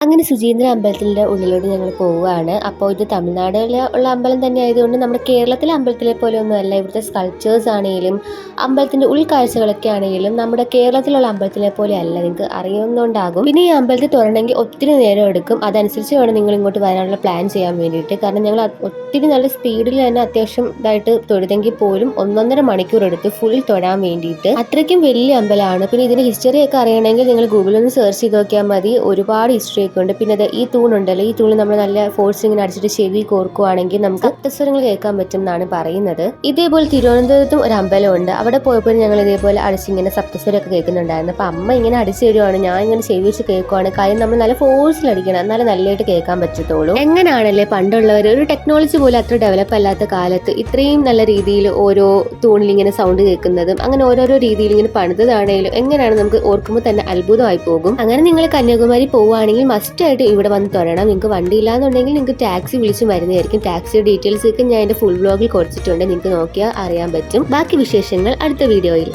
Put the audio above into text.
അങ്ങനെ സുചീന്ദ്ര അമ്പലത്തിന്റെ ഉള്ളിലോട്ട് ഞങ്ങൾ പോവുകയാണ്. അപ്പോൾ ഇത് തമിഴ്നാടിലെ ഉള്ള അമ്പലം തന്നെ ആയതുകൊണ്ട് നമ്മുടെ കേരളത്തിലെ അമ്പലത്തിലെ പോലെ ഒന്നുമല്ല. ഇവിടുത്തെ സ്കൾപ്ചേഴ്സ് ആണെങ്കിലും അമ്പലത്തിന്റെ ഉൾക്കാഴ്ചകളൊക്കെ ആണെങ്കിലും നമ്മുടെ കേരളത്തിലുള്ള അമ്പലത്തിലെ പോലെ അല്ല. നിങ്ങൾക്ക് അറിയുന്നുണ്ടാകും. പിന്നെ ഈ അമ്പലത്തിൽ തുറണമെങ്കിൽ ഒത്തിരി നേരം എടുക്കും. അതനുസരിച്ച് വേണം നിങ്ങൾ ഇങ്ങോട്ട് വരാനുള്ള പ്ലാൻ ചെയ്യാൻ വേണ്ടിയിട്ട്. കാരണം ഞങ്ങൾ ഒത്തിരി നല്ല സ്പീഡിൽ തന്നെ അത്യാവശ്യം ഇതായിട്ട് തൊഴുതെങ്കിൽ പോലും ഒന്നൊന്നര മണിക്കൂർ എടുത്ത് ഫുൾ തൊഴാൻ വേണ്ടിയിട്ട്. അത്രയ്ക്കും വലിയ അമ്പലമാണ്. പിന്നെ ഇതിന്റെ ഹിസ്റ്ററി ഒക്കെ അറിയണമെങ്കിൽ നിങ്ങൾ ഗൂഗിളിൽ ഒന്ന് സെർച്ച് ചെയ്ത് നോക്കിയാൽ മതി. ഒരുപാട് ഹിസ്റ്ററി ഒക്കെ ഉണ്ട് പിന്നെ അത് ഈ തൂണുണ്ടല്ലോ ഈ തൂണ് നമ്മൾ നല്ല ഫോഴ്സ് ഇങ്ങനെ അടിച്ചിട്ട് ചെവി കോർക്കുവാണെങ്കിൽ നമുക്ക് അത്തസ്വരങ്ങൾ കേൾക്കാൻ പറ്റും എന്നാണ് പറയുന്നത്. ഇതേപോലെ തിരുവനന്തപുരത്തും ഒരു അമ്പലമുണ്ട്. അവിടെ പോയപ്പോൾ ഞങ്ങൾ ഇതേപോലെ അടിച്ചിങ്ങനെ സപ്തസ്വരമൊക്കെ കേൾക്കുന്നുണ്ടായിരുന്നു. അപ്പം അമ്മ ഇങ്ങനെ അടിച്ചു തരുവാണ്. ഞാൻ ഇങ്ങനെ ചെവി വെച്ച് കേൾക്കുവാണ്. കാര്യം നമ്മൾ നല്ല ഫോഴ്സിൽ അടിക്കണം. എന്നാലേ നല്ലതായിട്ട് കേൾക്കാൻ പറ്റത്തുള്ളൂ. എങ്ങനെയാണല്ലേ പണ്ടുള്ളവർ? ഒരു ടെക്നോളജി പോലും അത്ര ഡെവലപ്പ് അല്ലാത്ത കാലത്ത് ഇത്രയും നല്ല രീതിയിൽ ഓരോ തൂണിൽ ഇങ്ങനെ സൗണ്ട് കേൾക്കുന്നതും അങ്ങനെ ഓരോരോ രീതിയിൽ ഇങ്ങനെ പണിതതാണെങ്കിലും എങ്ങനെയാണ് നമുക്ക് ഓർക്കുമ്പോൾ തന്നെ അത്ഭുതമായി പോകും. അങ്ങനെ നിങ്ങൾ കന്യാകുമാരി പോവുകയാണെങ്കിൽ മസ്റ്റ് ആയിട്ട് ഇവിടെ വന്ന് തൊഴണം നിങ്ങൾക്ക് വണ്ടി ഇല്ലാന്നുണ്ടെങ്കിൽ നിങ്ങൾക്ക് ടാക്സി വിളിച്ച് വരുന്നതായിരിക്കും ടാക്സിയുടെ ഡീറ്റെയിൽസ് ഒക്കെ ഞാൻ എന്റെ ഫുൾ ബ്ലോഗിൽ കൊടുത്തിട്ടുണ്ട്. നിങ്ങൾക്ക് നോക്കിയാൽ അറിയാൻ പറ്റും. ബാക്കി വിശേഷങ്ങൾ അടുത്ത വീഡിയോയിൽ